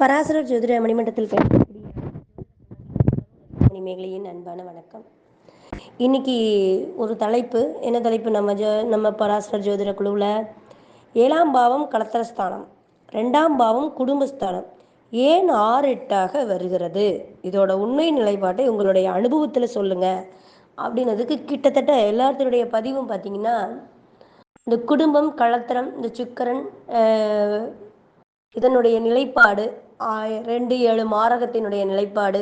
பராசரர் ஜோதிட மணிமண்டத்தில் பேசக்கூடிய மணிமேகலையின் அன்பான வணக்கம். இன்னைக்கு ஒரு தலைப்பு என்ன தலைப்பு? நம்ம ஜோ நம்ம பராசரர் ஜோதிட குழுவில் ஏழாம் பாவம் கலத்திரஸ்தானம் ரெண்டாம் பாவம் குடும்பஸ்தானம் ஏன் ஆறு எட்டாக வருகிறது? இதோட உண்மை நிலைப்பாட்டை உங்களுடைய அனுபவத்தில் சொல்லுங்க. அப்படின்னதுக்கு கிட்டத்தட்ட எல்லாத்தினுடைய பதிவும் பார்த்தீங்கன்னா இந்த குடும்பம் கலத்திரம் இந்த சுக்கரன் இதனுடைய நிலைப்பாடு ரெண்டு ஏழு மாரகத்தினுடைய நிலைப்பாடு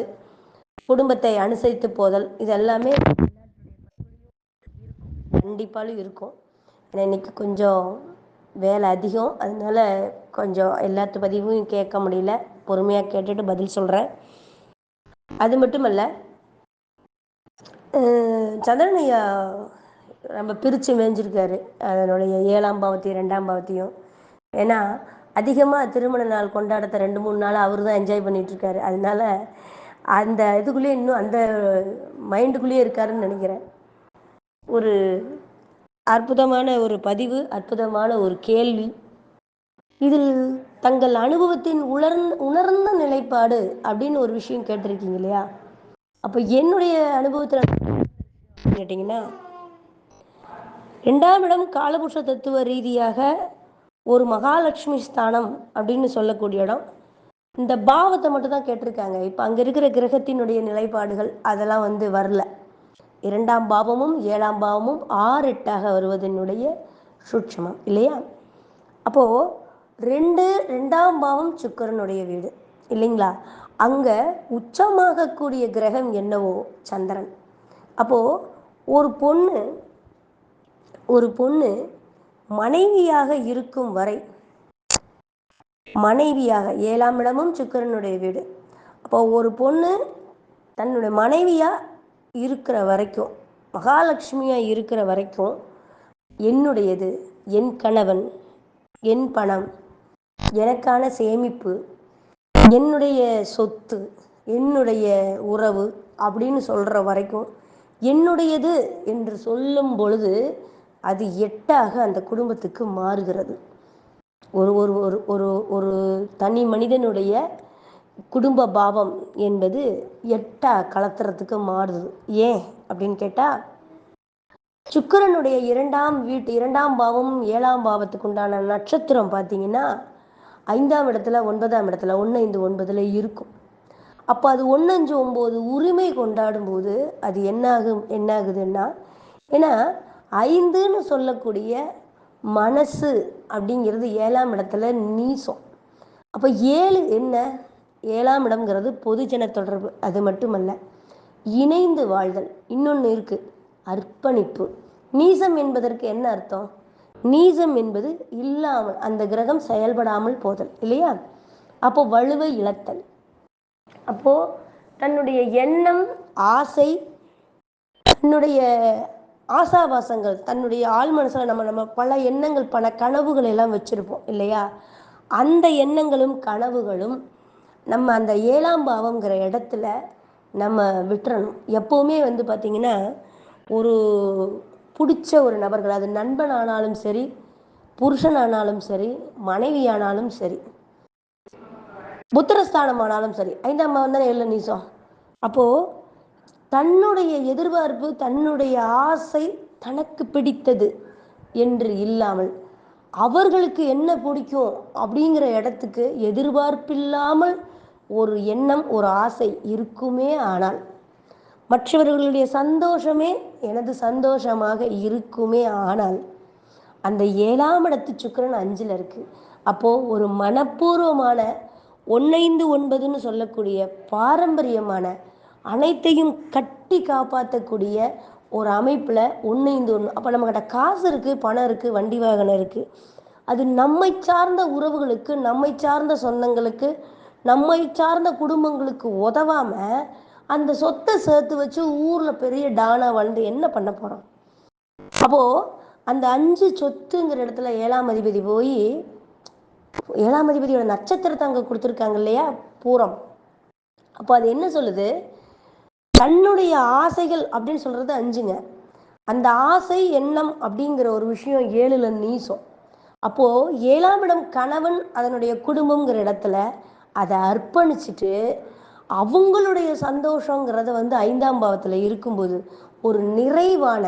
குடும்பத்தை அனுசரித்து போதல் இது எல்லாமே கண்டிப்பாலும் இருக்கும். ஏன்னா இன்னைக்கு கொஞ்சம் வேலை அதிகம். அதனால கொஞ்சம் எல்லாத்து பதிவும் கேட்க முடியல. பொறுமையாக கேட்டுட்டு பதில் சொல்கிறேன் அது மட்டுமல்ல சந்திரனையா சந்திரன் நம்ம பிரித்து மேய்ஞ்சிருக்காரு அதனுடைய ஏழாம் பாவத்தையும் ரெண்டாம் பாவத்தையும். ஏன்னா அதிகமாக திருமண நாள் கொண்டாடத்த ரெண்டு மூணு நாள் அவர் தான் என்ஜாய் பண்ணிகிட்ருக்காரு அதனால அந்த இதுக்குள்ளேயே இன்னும் அந்த மைண்டுக்குள்ளேயே இருக்காருன்னு நினைக்கிறேன். ஒரு அற்புதமான ஒரு பதிவு அற்புதமான ஒரு கேள்வி. இதில் தங்கள் அனுபவத்தின் உணர்ந்த உணர்ந்த நிலைப்பாடு அப்படின்னு ஒரு விஷயம் கேட்டிருக்கீங்க இல்லையா? அப்போ என்னுடைய அனுபவத்தில் கேட்டிங்கன்னா ரெண்டாம் இடம் காலபுருஷ தத்துவ ரீதியாக ஒரு மகாலட்சுமி ஸ்தானம் அப்படின்னு சொல்லக்கூடிய இடம். இந்த பாவத்தை மட்டும் தான் கேட்டிருக்காங்க. இப்போ அங்கே இருக்கிற கிரகத்தினுடைய நிலைப்பாடுகள் அதெல்லாம் வந்து வரல. இரண்டாம் பாவமும் ஏழாம் பாவமும் ஆறு எட்டாக வருவதனுடைய சூட்சமம் இல்லையா? அப்போது ரெண்டு ரெண்டாம் பாவம் சுக்கரனுடைய வீடு இல்லைங்களா? அங்கே உச்சமாகக்கூடிய கிரகம் என்னவோ? சந்திரன். அப்போது ஒரு பொண்ணு ஒரு பொண்ணு மனைவியாக இருக்கும் வரை. மனைவியாக ஏழாம் இடமும் சுக்கிரனுடைய வீடு. அப்போ ஒரு பொண்ணு தன்னுடைய மனைவியா இருக்கிற வரைக்கும் மகாலட்சுமியா இருக்கிற வரைக்கும் என்னுடையது? என் கணவன் என் பணம் எனக்கான சேமிப்பு என்னுடைய சொத்து என்னுடைய உறவு அப்படின்னு சொல்கிற வரைக்கும் என்னுடையது என்று சொல்லும் பொழுது அது எட்டாக அந்த குடும்பத்துக்கு மாறுகிறது. ஒரு ஒரு ஒரு ஒரு ஒரு தனி மனிதனுடைய குடும்ப பாவம் என்பது எட்டா கலத்துறதுக்கு மாறுது. ஏன் அப்படின்னு கேட்டால் சுக்கிரனுடைய இரண்டாம் வீட்டு இரண்டாம் பாவம் ஏழாம் பாவத்துக்கு உண்டான நட்சத்திரம் பார்த்தீங்கன்னா ஐந்தாம் இடத்துல ஒன்பதாம் இடத்துல ஒன்று ஐந்து ஒன்பதில் இருக்கும். அப்போ அது ஒன்று அஞ்சு ஒம்பது உரிமை கொண்டாடும் போது அது என்னாகும் என்னாகுதுன்னா ஏன்னா ஐந்துன்னு சொல்லக்கூடிய மனசு அப்படிங்கிறது ஏழாம் இடத்துல நீசம். அப்போ ஏழு என்ன? ஏழாம் இடம்ங்கிறது பொதுஜன தொடர்பு அது மட்டுமல்ல. இணைந்து வாழ்தல் இன்னொன்று இருக்கு அர்ப்பணிப்பு. நீசம் என்பதற்கு என்ன அர்த்தம்? நீசம் என்பது இல்லாமல் அந்த கிரகம் செயல்படாமல் போதல் இல்லையா? அப்போ வலுவை இழத்தல். அப்போ தன்னுடைய எண்ணம் ஆசை தன்னுடைய ஆசாபாசங்கள் தன்னுடைய ஆள் மனசில் நம்ம நம்ம பல எண்ணங்கள் பல கனவுகள் எல்லாம் வச்சுருப்போம் இல்லையா? அந்த எண்ணங்களும் கனவுகளும் நம்ம அந்த ஏழாம் பாவம்ங்கிற இடத்துல நம்ம விட்டுறணும். எப்போவுமே வந்து பார்த்திங்கன்னா ஒரு பிடிச்ச ஒரு நபர்கள் அது நண்பன் ஆனாலும் சரி புருஷன் ஆனாலும் சரி மனைவி ஆனாலும் சரி புத்திரஸ்தானம் ஆனாலும் சரி ஐந்தாம் பாவம் தானே ஏழு நீசம் அப்போது தன்னுடைய எதிர்பார்ப்பு தன்னுடைய ஆசை தனக்கு பிடித்தது என்று இல்லாமல் அவர்களுக்கு என்ன பிடிக்கும் அப்படிங்கிற இடத்துக்கு எதிர்பார்ப்பில்லாமல் ஒரு எண்ணம் ஒரு ஆசை இருக்குமே ஆனால் மற்றவர்களுடைய சந்தோஷமே எனது சந்தோஷமாக இருக்குமே ஆனால் அந்த ஏழாம் இடத்து சுக்கிரன் அஞ்சில் இருக்கு. அப்போ ஒரு மனப்பூர்வமான ஒன்னைந்து ஒன்பதுன்னு சொல்லக்கூடிய பாரம்பரியமான அனைத்தையும் கட்டி காப்பாற்றக்கூடிய ஒரு அமைப்பில் ஒன்று இந்த ஒன்று அப்போ நம்மக்கிட்ட காசு இருக்குது பணம் இருக்குது வண்டி வாகனம் இருக்குது அது நம்மை சார்ந்த உறவுகளுக்கு நம்மை சார்ந்த சொந்தங்களுக்கு நம்மை சார்ந்த குடும்பங்களுக்கு உதவாமல் அந்த சொத்தை சேர்த்து வச்சு ஊரில் பெரிய டானா வாழ்ந்து என்ன பண்ண போகிறோம் அப்போது அந்த அஞ்சு சொத்துங்கிற இடத்துல ஏழாம் அதிபதி போய் ஏழாம் அதிபதியோட நட்சத்திரத்தை அங்கே கொடுத்துருக்காங்க இல்லையா? பூரம். அப்போ அது என்ன சொல்லுது? தன்னுடைய ஆசைகள் அப்படின்னு சொல்றது அஞ்சுங்க. அந்த ஆசை எண்ணம் அப்படிங்கிற ஒரு விஷயம் ஏழுல நீசம். அப்போ ஏழாம் இடம் கணவன் அதனுடைய குடும்பம்ங்கிற இடத்துல அதை அர்ப்பணிச்சுட்டு அவங்களுடைய சந்தோஷங்கிறத வந்து ஐந்தாம் பாவத்தில் இருக்கும்போது ஒரு நிறைவான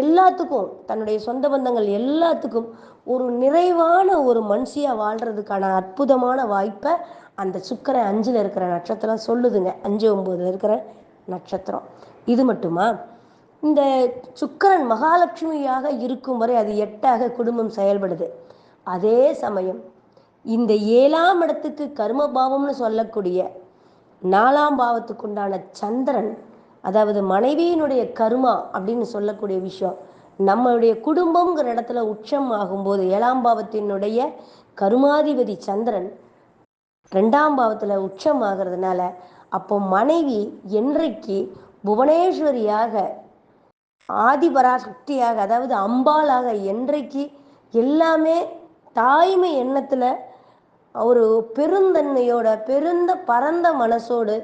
எல்லாத்துக்கும் தன்னுடைய சொந்த பந்தங்கள் எல்லாத்துக்கும் ஒரு நிறைவான ஒரு மனுஷியாக வாழ்கிறதுக்கான அற்புதமான வாய்ப்பை அந்த சுக்கரன் அஞ்சில் இருக்கிற நட்சத்திரம் சொல்லுதுங்க. அஞ்சு ஒம்போதில் இருக்கிற நட்சத்திரம். இது மட்டுமா? இந்த சுக்கரன் மகாலட்சுமியாக இருக்கும் வரை அது எட்டாக குடும்பம் செயல்படுது. அதே சமயம் இந்த ஏழாம் இடத்துக்கு கர்ம பாவம்னு சொல்லக்கூடிய நாலாம் பாவத்துக்கு உண்டான சந்திரன் அதாவது மனைவியினுடைய கர்மா அப்படின்னு சொல்லக்கூடிய விஷயம் நம்மளுடைய குடும்பங்கிற இடத்துல உச்சம் ஆகும்போது ஏழாம் பாவத்தினுடைய கருமாதிபதி சந்திரன் ரெண்டாம் பாவத்தில் உச்சம் ஆகிறதுனால அப்போ மனைவி என்றைக்கு புவனேஸ்வரியாக ஆதிபராசக்தியாக அதாவது அம்பாளாக என்றைக்கு எல்லாமே தாய்மை எண்ணத்தில் ஒரு பெருந்தன்மையோட பெருந்த பரந்த மனசோடு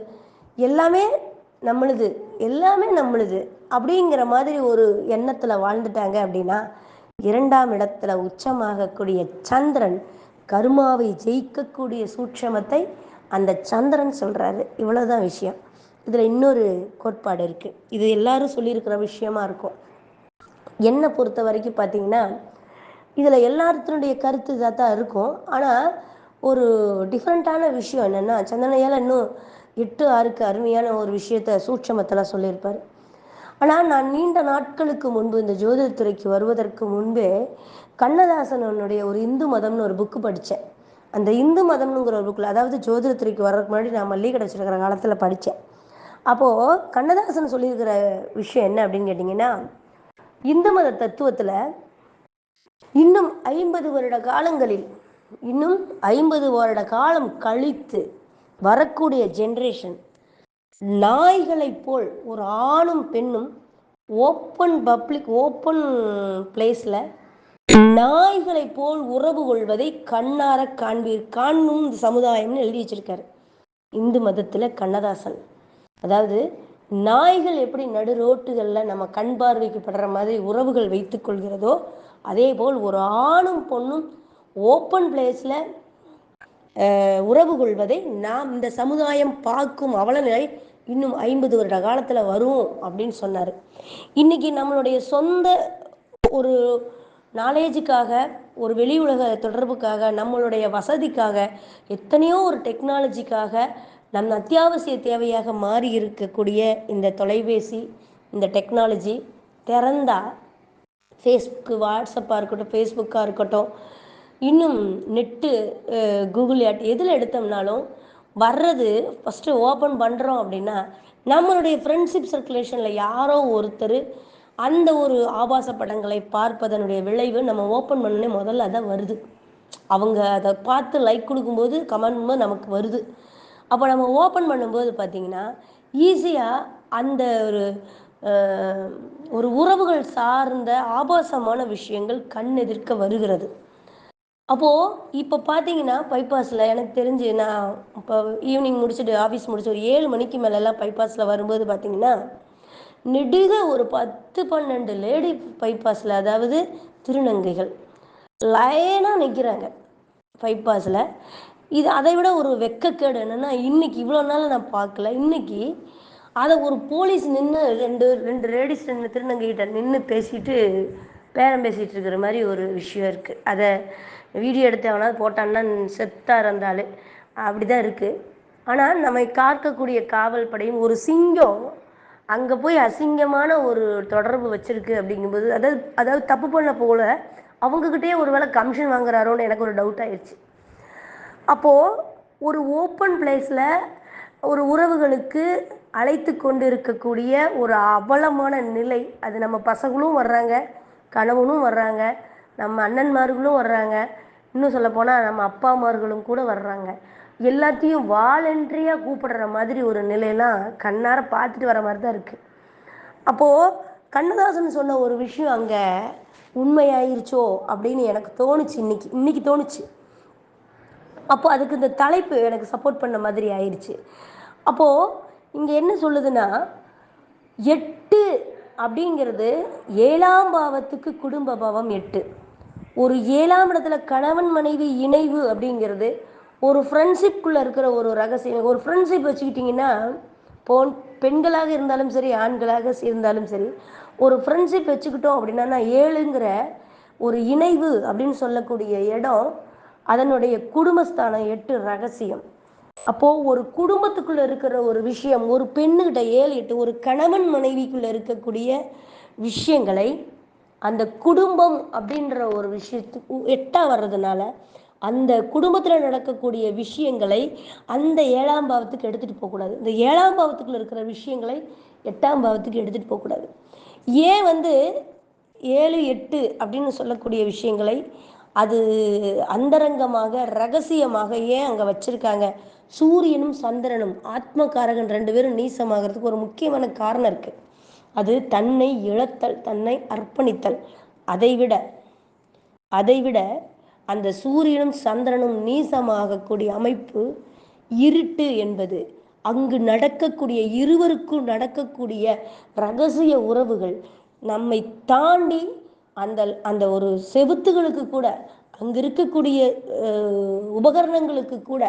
எல்லாமே நம்மளுது எல்லாமே நம்மளுது அப்படிங்கிற மாதிரி ஒரு எண்ணத்தில் வாழ்ந்துட்டாங்க அப்படின்னா இரண்டாம் இடத்துல உச்சமாகக்கூடிய சந்திரன் கருமாவை ஜெயிக்கக்கூடிய சூட்சமத்தை அந்த சந்திரன் சொல்கிறாரு இவ்வளோதான் விஷயம். இதில் இன்னொரு கோட்பாடு இருக்குது இது எல்லாரும் சொல்லியிருக்கிற விஷயமா இருக்கும். என்னை பொறுத்த வரைக்கும் பார்த்தீங்கன்னா இதில் எல்லாத்தினுடைய கருத்து இதாக தான் இருக்கும். ஆனால் ஒரு டிஃப்ரெண்ட்டான விஷயம் என்னென்னா சந்தனையால் இன்னும் எட்டு ஆறுக்கு அருமையான ஒரு விஷயத்த சூட்சமத்தில் சொல்லியிருப்பார். ஆனால் நான் நீண்ட நாட்களுக்கு முன்பு இந்த ஜோதிடத்துறைக்கு வருவதற்கு முன்பே கண்ணதாசனுடைய ஒரு இந்து மதம்னு ஒரு புக்கு படித்தேன் அந்த இந்து மதம்னுங்கிற ஒரு புக்கில் அதாவது ஜோதிடத்துறைக்கு வர்றதுக்கு முன்னாடி நான் மல்லிகை கிடச்சிருக்கிற காலத்தில் படித்தேன் அப்போது கண்ணதாசன் சொல்லியிருக்கிற விஷயம் என்ன அப்படின்னு கேட்டிங்கன்னா இந்து மத தத்துவத்தில் இன்னும் ஐம்பது வருட காலங்களில் இன்னும் ஐம்பது வருட காலம் கழித்து வரக்கூடிய ஜென்ரேஷன் நாய்களைப் போல் ஒரு ஆணும் பெண்ணும் ஓப்பன் பப்ளிக் ஓப்பன் பிளேஸில் நாய்களைப் போல் உறவு கொள்வதை கண்ணார காண்பீர். காணும் இந்த சமுதாயம்னு எழுதி வச்சிருக்காரு. இந்து மதத்தில் கண்ணதாசன். அதாவது நாய்கள் எப்படி நடு ரோட்டுகளில் நம்ம கண் பார்வைக்கு படுற மாதிரி உறவுகள் வைத்துக் கொள்கிறதோ அதே போல் ஒரு ஆணும் பொண்ணும் ஓப்பன் பிளேஸில் உறவு கொள்வதை நாம் இந்த சமுதாயம் பார்க்கும் அவலநிலை இன்னும் ஐம்பது வருட காலத்தில் வரும் அப்படின்னு சொன்னார். இன்னைக்கு நம்மளுடைய சொந்த ஒரு நாலேஜுக்காக ஒரு வெளி உலக தொடர்புக்காக நம்மளுடைய வசதிக்காக எத்தனையோ ஒரு டெக்னாலஜிக்காக நம் அத்தியாவசிய தேவையாக மாறி இருக்கக்கூடிய இந்த தொலைபேசி இந்த டெக்னாலஜி திறந்தா ஃபேஸ்புக்கு வாட்ஸ்அப்பாக இருக்கட்டும் ஃபேஸ்புக்காக இருக்கட்டும் இன்னும் நெட்டு கூகுள் ஆட் எதில் எடுத்தோம்னாலும் வர்றது ஃபஸ்ட்டு ஓப்பன் பண்ணுறோம் அப்படின்னா நம்மளுடைய ஃப்ரெண்ட்ஷிப் சர்க்குலேஷனில் யாரோ ஒருத்தர் அந்த ஒரு ஆபாச படங்களை பார்ப்பதனுடைய விளைவு நம்ம ஓப்பன் பண்ணனே முதல்ல அதான் வருது. அவங்க அதை பார்த்து லைக் கொடுக்கும்போது கமெண்ட் நமக்கு வருது. அப்போ நம்ம ஓப்பன் பண்ணும்போது பார்த்தீங்கன்னா ஈஸியாக அந்த ஒரு ஒரு உறவுகள் சார்ந்த ஆபாசமான விஷயங்கள் கண் எதிர்க்க வருகிறது. அப்போது இப்போ பார்த்தீங்கன்னா பைபாஸில் எனக்கு தெரிஞ்சு நான் இப்போ ஈவினிங் முடிச்சுட்டு ஆஃபீஸ் முடிச்சு ஒரு ஏழு மணிக்கு மேலெல்லாம் பைபாஸில் வரும்போது பார்த்தீங்கன்னா நெடுக ஒரு பத்து பன்னெண்டு லேடி பைபாஸில் அதாவது திருநங்கைகள். லைனாக நிற்கிறாங்க பைபாஸில் இது அதை விட ஒரு வெக்கக்கேடு என்னென்னா இன்னைக்கு இவ்வளோ நாள் நான் பார்க்கல. இன்னைக்கு அதை ஒரு போலீஸ் நின்று ரெண்டு ரெண்டு லேடிஸ் நின்று திருநங்கைகிட்ட நின்று பேசிட்டு பேரம் பேசிகிட்டு இருக்கிற மாதிரி ஒரு விஷயம் இருக்குது அதை வீடியோ எடுத்து எவனாவது போட்டான்னா செத்தாக இருந்தாலே அப்படி தான் இருக்குது ஆனால் நம்மை காக்கக்கூடிய காவல் படையும் ஒரு சிங்கம் அங்கே போய் அசிங்கமான ஒரு தொடர்பு வச்சிருக்கு அப்படிங்கும்போது அதாவது அதாவது தப்பு பண்ண போல அவங்கக்கிட்டே ஒரு வேளை கமிஷன் வாங்குறாரோன்னு எனக்கு ஒரு டவுட் ஆயிடுச்சு. அப்போது ஒரு ஓப்பன் பிளேஸில் ஒரு உறவுகளுக்கு அழைத்து கொண்டு இருக்கக்கூடிய ஒரு அவலமான நிலை அது நம்ம பசங்களும் வர்றாங்க கணவனும் வர்றாங்க நம்ம அண்ணன்மார்களும் வர்றாங்க இன்னும் சொல்லப்போனால் நம்ம அப்பாமார்களும் கூட வர்றாங்க. எல்லாத்தையும் வாலண்ட்ரியாக கூப்பிடுற மாதிரி ஒரு நிலையெல்லாம் கண்ணார பார்த்துட்டு வர மாதிரி தான் இருக்குது அப்போது கண்ணதாசன் சொன்ன ஒரு விஷயம் அங்கே உண்மையாயிருச்சோ அப்படின்னு எனக்கு தோணுச்சு இன்னைக்கு. இன்னைக்கு தோணுச்சு. அப்போ அதுக்கு இந்த தலைப்பு எனக்கு சப்போர்ட் பண்ண மாதிரி ஆயிடுச்சு அப்போது இங்கே என்ன சொல்லுதுன்னா எட்டு அப்படிங்கிறது ஏழாம் பாவத்துக்கு குடும்ப பாவம் எட்டு. ஒரு ஏழாம் இடத்துல கணவன் மனைவி இணைவு அப்படிங்கிறது ஒரு ஃப்ரெண்ட்ஷிப்குள்ளே இருக்கிற ஒரு ரகசியம் ஒரு ஃப்ரெண்ட்ஷிப் வச்சுக்கிட்டிங்கன்னா போன் பெண்களாக இருந்தாலும் சரி ஆண்களாக இருந்தாலும் சரி ஒரு ஃப்ரெண்ட்ஷிப் வச்சுக்கிட்டோம் அப்படின்னா நான் ஏழுங்கிற ஒரு இணைவு அப்படின்னு சொல்லக்கூடிய இடம் அதனுடைய குடும்பஸ்தானம் எட்டு ரகசியம். அப்போது ஒரு குடும்பத்துக்குள்ளே இருக்கிற ஒரு விஷயம் ஒரு பெண்ணுகிட்ட ஏழு எட்டு ஒரு கணவன் மனைவிக்குள்ளே இருக்கக்கூடிய விஷயங்களை அந்த குடும்பம் அப்படின்ற ஒரு விஷயத்துக்கு எட்டாக வர்றதுனால அந்த குடும்பத்தில் நடக்கக்கூடிய விஷயங்களை அந்த ஏழாம் பாவத்துக்கு எடுத்துகிட்டு போகக்கூடாது. இந்த ஏழாம் பாவத்துக்குள்ள இருக்கிற விஷயங்களை எட்டாம் பாவத்துக்கு எடுத்துகிட்டு போகக்கூடாது. ஏன் வந்து ஏழு எட்டு அப்படின்னு சொல்லக்கூடிய விஷயங்களை அது அந்தரங்கமாக ரகசியமாக ஏன் அங்கே வச்சுருக்காங்க? சூரியனும் சந்திரனும் ஆத்மகாரகன் ரெண்டு பேரும் நீசமாகிறதுக்கு ஒரு முக்கியமான காரணம் இருக்குது அது தன்னை இழத்தல் தன்னை அர்ப்பணித்தல். அதைவிட அதைவிட அந்த சூரியனும் சந்திரனும் நீசமாகக்கூடிய அமைப்பு இருட்டு என்பது. அங்கு நடக்கக்கூடிய இருவருக்கும் நடக்கக்கூடிய ரகசிய உறவுகள் நம்மை தாண்டி அந்த அந்த ஒரு செவுத்துகளுக்கு கூட அங்கு இருக்கக்கூடிய உபகரணங்களுக்கு கூட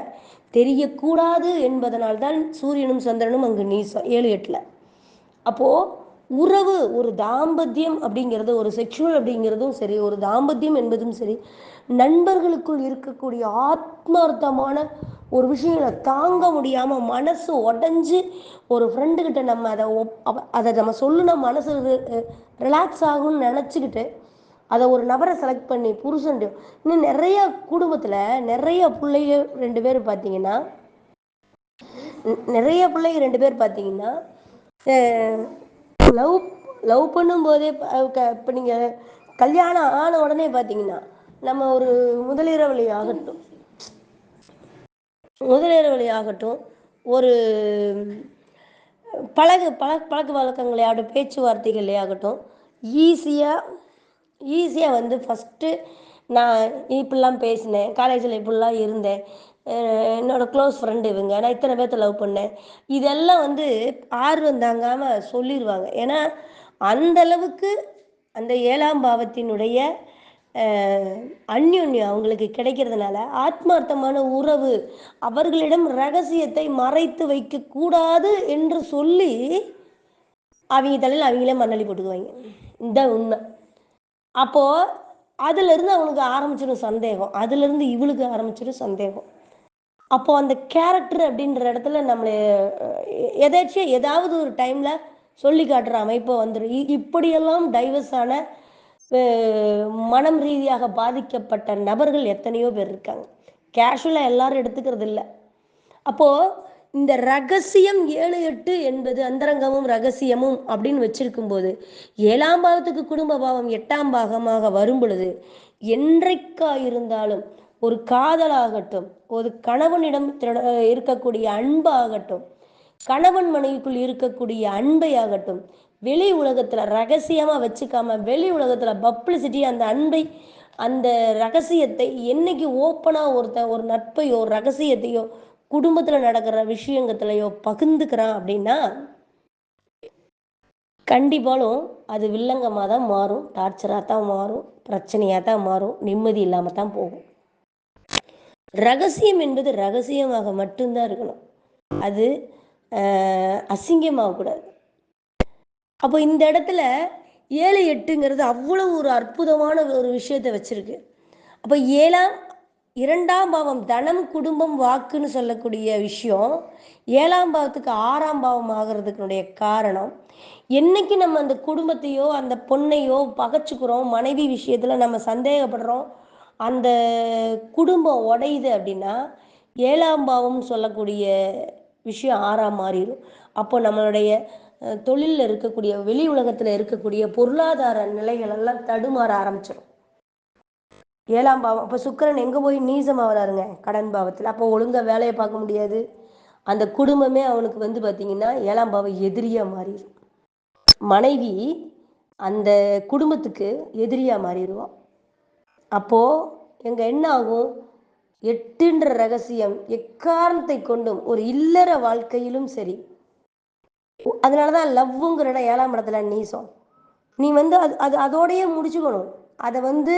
தெரியக்கூடாது என்பதனால்தான் சூரியனும் சந்திரனும் அங்கு நீசம் ஏழு எட்டில். அப்போது உறவு ஒரு தாம்பத்தியம் அப்படிங்கிறது ஒரு செக்ஷுவல் அப்படிங்கிறதும் சரி ஒரு தாம்பத்தியம் என்பதும் சரி நண்பர்களுக்குள் இருக்கக்கூடிய ஆத்மார்த்தமான ஒரு விஷயங்களை தாங்க முடியாமல் மனசு உடஞ்சி ஒரு ஃப்ரெண்டுக்கிட்ட நம்ம அதை அதை நம்ம சொல்லணும் மனசு ரிலாக்ஸ் ஆகும்னு நினச்சிக்கிட்டு அதை ஒரு நபரை செலக்ட் பண்ணி புருஷன் இன்னும் நிறைய குடும்பத்தில் நிறைய பிள்ளைங்க ரெண்டு பேர் பார்த்தீங்கன்னா நிறைய பிள்ளைங்க ரெண்டு பேர் பார்த்தீங்கன்னா லவ் லவ் பண்ணும்போதே இப்போ நீங்கள் கல்யாணம் ஆன உடனே பார்த்தீங்கன்னா நம்ம ஒரு முதலிரவழி ஆகட்டும் முதலிரவழி ஆகட்டும் ஒரு பழகு பழ பழக்க வழக்கங்களே ஆகட்டும் பேச்சுவார்த்தைகளே ஆகட்டும் ஈஸியாக ஈஸியாக வந்து ஃபஸ்ட்டு நான் இப்படிலாம் பேசினேன் காலேஜில் இப்படிலாம் இருந்தேன் என்னோடய க்ளோஸ் ஃப்ரெண்டு இவங்க. நான் இத்தனை பேர்த்த லவ் பண்ணேன். இதெல்லாம் வந்து ஆர்வம் தாங்காமல் சொல்லிடுவாங்க ஏன்னா அந்தளவுக்கு அந்த ஏழாம் பாவத்தினுடைய அந்யுன்யம் அவங்களுக்கு கிடைக்கிறதுனால ஆத்மார்த்தமான உறவு அவர்களிடம் ரகசியத்தை மறைத்து வைக்கக்கூடாது என்று சொல்லி அவங்க தலையில் அவங்களே மண்ணலி போட்டுக்குவாங்க. இந்த உண்மை. அப்போது அதுலேருந்து அவனுக்கு ஆரம்பிச்சிடும் சந்தேகம். அதுலேருந்து இவளுக்கு ஆரம்பிச்சிடும் சந்தேகம். அப்போ அந்த கேரக்டர் அப்படின்ற இடத்துல நம்மளை எதாச்சும் ஏதாவது ஒரு டைமில் சொல்லி காட்டுற அமைப்பை வந்துடும் இப்படியெல்லாம் டைவர்ஸான மனம் ரீதியாக பாதிக்கப்பட்ட நபர்கள் எத்தனையோ பேர் இருக்காங்க. கேஷுவலாக எல்லாரும் எடுத்துக்கிறது இல்லை. அப்போது இந்த ரகசியம் ஏழு எட்டு என்பது அந்தரங்கமும் ரகசியமும் அப்படின்னு வச்சிருக்கும் போது ஏழாம் பாவத்துக்கு குடும்ப பாவம் எட்டாம் பாகமாக வரும் பொழுது என்றைக்கா இருந்தாலும் ஒரு காதலாகட்டும் ஒரு கணவனிடம் இருக்கக்கூடிய அன்பாகட்டும் கணவன் மனைவிக்குள் இருக்கக்கூடிய அன்பை ஆகட்டும் வெளி உலகத்துல ரகசியமா வச்சுக்காம வெளி உலகத்துல பப்ளிசிட்டி அந்த அன்பை அந்த ரகசியத்தை என்னைக்கு ஓப்பனா ஒருத்தன் ஒரு நட்பையோ ரகசியத்தையோ குடும்பத்துல நடக்கிற விஷயங்கத்திலையோ பகிர்ந்துக்கிறான் அப்படின்னா கண்டிப்பாலும் அது வில்லங்கமாக தான் மாறும் டார்ச்சராக தான் மாறும் பிரச்சனையாக தான் மாறும் நிம்மதி இல்லாமல் தான் போகும். ரகசியம் என்பது ரகசியமாக மட்டும்தான் இருக்கணும். அது அசிங்கமாகக்கூடாது. அப்போ இந்த இடத்துல ஏழு எட்டுங்கிறது அவ்வளோ ஒரு அற்புதமான ஒரு விஷயத்தை வச்சுருக்கு. அப்போ ஏழாம் இரண்டாம் பாவம் தனம் குடும்பம் வாக்குன்னு சொல்லக்கூடிய விஷயம் ஏழாம் பாவத்துக்கு ஆறாம் பாவம் ஆகிறதுக்குனுடைய காரணம் என்னைக்கு நம்ம அந்த குடும்பத்தையோ அந்த பொண்ணையோ பகச்சுக்கிறோம் மனைவி விஷயத்தில் நம்ம சந்தேகப்படுறோம் அந்த குடும்பம் உடையுது அப்படின்னா ஏழாம் பாவம் சொல்லக்கூடிய விஷயம் ஆறாம் மாறிடும். அப்போ நம்மளுடைய தொழிலில் இருக்கக்கூடிய வெளி உலகத்தில் இருக்கக்கூடிய பொருளாதார நிலைகள் எல்லாம் தடுமாற ஆரம்பிச்சிடும். ஏழாம் பாவம் அப்போ சுக்கரன் எங்கே போய் நீசமாகறாருங்க கடன் பாவத்தில். அப்போ ஒழுங்காக வேலையை பார்க்க முடியாது. அந்த குடும்பமே அவனுக்கு வந்து பார்த்திங்கன்னா ஏழாம் பாவம் எதிரியாக மாறிடும் மனைவி அந்த குடும்பத்துக்கு எதிரியாக மாறிடுவான் அப்போது எங்கள் என்ன ஆகும் எட்டுன்ற ரகசியம் எக்காரணத்தை கொண்டும் ஒரு இல்லற வாழ்க்கையிலும் சரி. அதனால தான் லவ்வுங்கிற இடம் ஏழாம் இடத்துல நீசம். நீ வந்து அது அது அதோடையே முடிச்சுக்கணும். அதை வந்து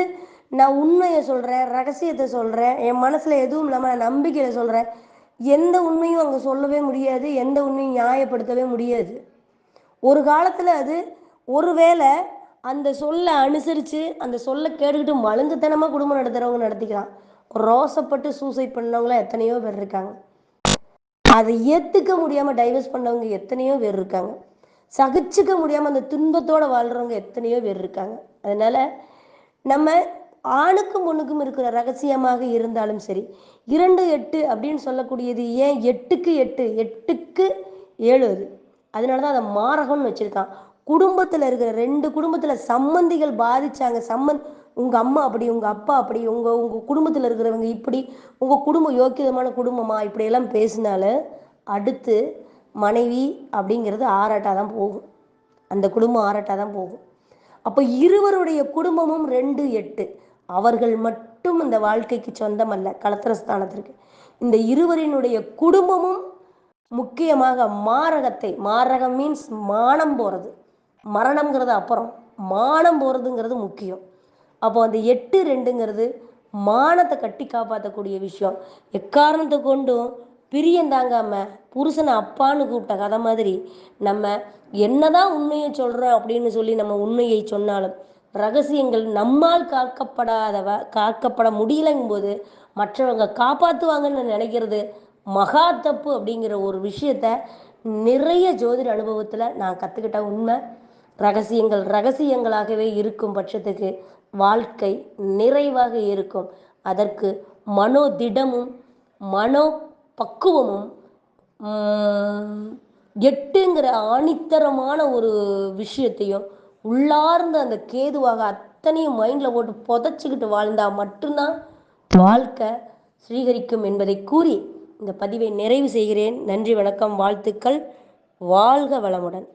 நான் உண்மையை சொல்கிறேன் ரகசியத்தை சொல்கிறேன் என் மனசில் எதுவும் இல்லாமல் நான் நம்பிக்கையில் சொல்கிறேன் எந்த உண்மையும் அங்கே சொல்லவே முடியாது எந்த உண்மையும் நியாயப்படுத்தவே முடியாது. ஒரு காலத்தில் அது ஒருவேளை அந்த சொல்லை அனுசரித்து அந்த சொல்லை கேட்டுக்கிட்டு மழுங்குத்தனமாக குடும்பம் நடத்துகிறவங்க நடத்திக்கலாம் ரோசப்பட்டு சூசைட் பண்ணவங்களாம் எத்தனையோ பேர் இருக்காங்க. அதை ஏற்றுக்க முடியாமல் டைவர்ஸ் பண்ணவங்க எத்தனையோ பேர் இருக்காங்க. சகிச்சுக்க முடியாமல் அந்த துன்பத்தோடு வாழ்கிறவங்க எத்தனையோ பேர் இருக்காங்க. அதனால் நம்ம ஆணுக்கும் பொண்ணுக்கும் இருக்கிற ரகசியமாக இருந்தாலும் சரி இரண்டு எட்டு அப்படின்னு சொல்லக்கூடியது ஏன் எட்டுக்கு எட்டு எட்டுக்கு ஏழு அது. அதனால தான் அதை மாரகம்னு வச்சுருக்கான். குடும்பத்தில் இருக்கிற ரெண்டு குடும்பத்தில் சம்மந்திகள் பாதிச்சாங்க. சம்மந்த் உங்கள் அம்மா அப்படி உங்கள் அப்பா அப்படி உங்கள் உங்கள் குடும்பத்தில் இருக்கிறவங்க இப்படி உங்கள் குடும்பம் யோக்கியமான குடும்பமா இப்படியெல்லாம் பேசினால அடுத்து மனைவி அப்படிங்கிறது ஆராட்டாக தான் போகும். அந்த குடும்பம் ஆராட்டாக தான் போகும். அப்போ இருவருடைய குடும்பமும் ரெண்டு எட்டு. அவர்கள் மட்டும் இந்த வாழ்க்கைக்கு சொந்தமல்ல கலத்திர ஸ்தானத்திற்கு இந்த இருவரினுடைய குடும்பமும் முக்கியமாக மாரகத்தை மாரகம் மீன்ஸ் மானம் போகிறது மரணம்ங்கிறது அப்புறம் மானம் போகிறதுங்கிறது முக்கியம். அப்போ அந்த எட்டு ரெண்டுங்கிறது மானத்தை கட்டி காப்பாற்றக்கூடிய விஷயம். எக்காரணத்தை கொண்டும் பிரியம் தாங்காம புருஷனை அப்பான்னு கூப்பிட்ட கதை மாதிரி நம்ம என்னதான் உண்மையை சொல்கிறோம் அப்படின்னு சொல்லி நம்ம உண்மையை சொன்னாலும் ரகசியங்கள் நம்மால் காக்கப்படாதவ காக்கப்பட முடியலைங்கும் போது மற்றவங்க காப்பாற்றுவாங்கன்னு நினைக்கிறது மகா தப்பு அப்படிங்கிற ஒரு விஷயத்த நிறைய ஜோதிட அனுபவத்தில் நான் கற்றுக்கிட்ட உண்மை. ரகசியங்கள் ரகசியங்களாகவே இருக்கும் பட்சத்துக்கு வாழ்க்கை நிறைவாக இருக்கும். அதற்கு மனோதிடமும் மனோ பக்குவமும் எட்டுங்கிற ஆணித்தரமான ஒரு விஷயத்தையும் உள்ளார்ந்த அந்த கேதுவாக அத்தனையும் மைண்டில் போட்டு புதைச்சிக்கிட்டு வாழ்ந்தால் மட்டும்தான் வாழ்க்கை ஸ்வீகரிக்கும் என்பதை கூறி இந்த பதிவை நிறைவு செய்கிறேன். நன்றி வணக்கம் வாழ்த்துக்கள். வாழ்க வளமுடன்.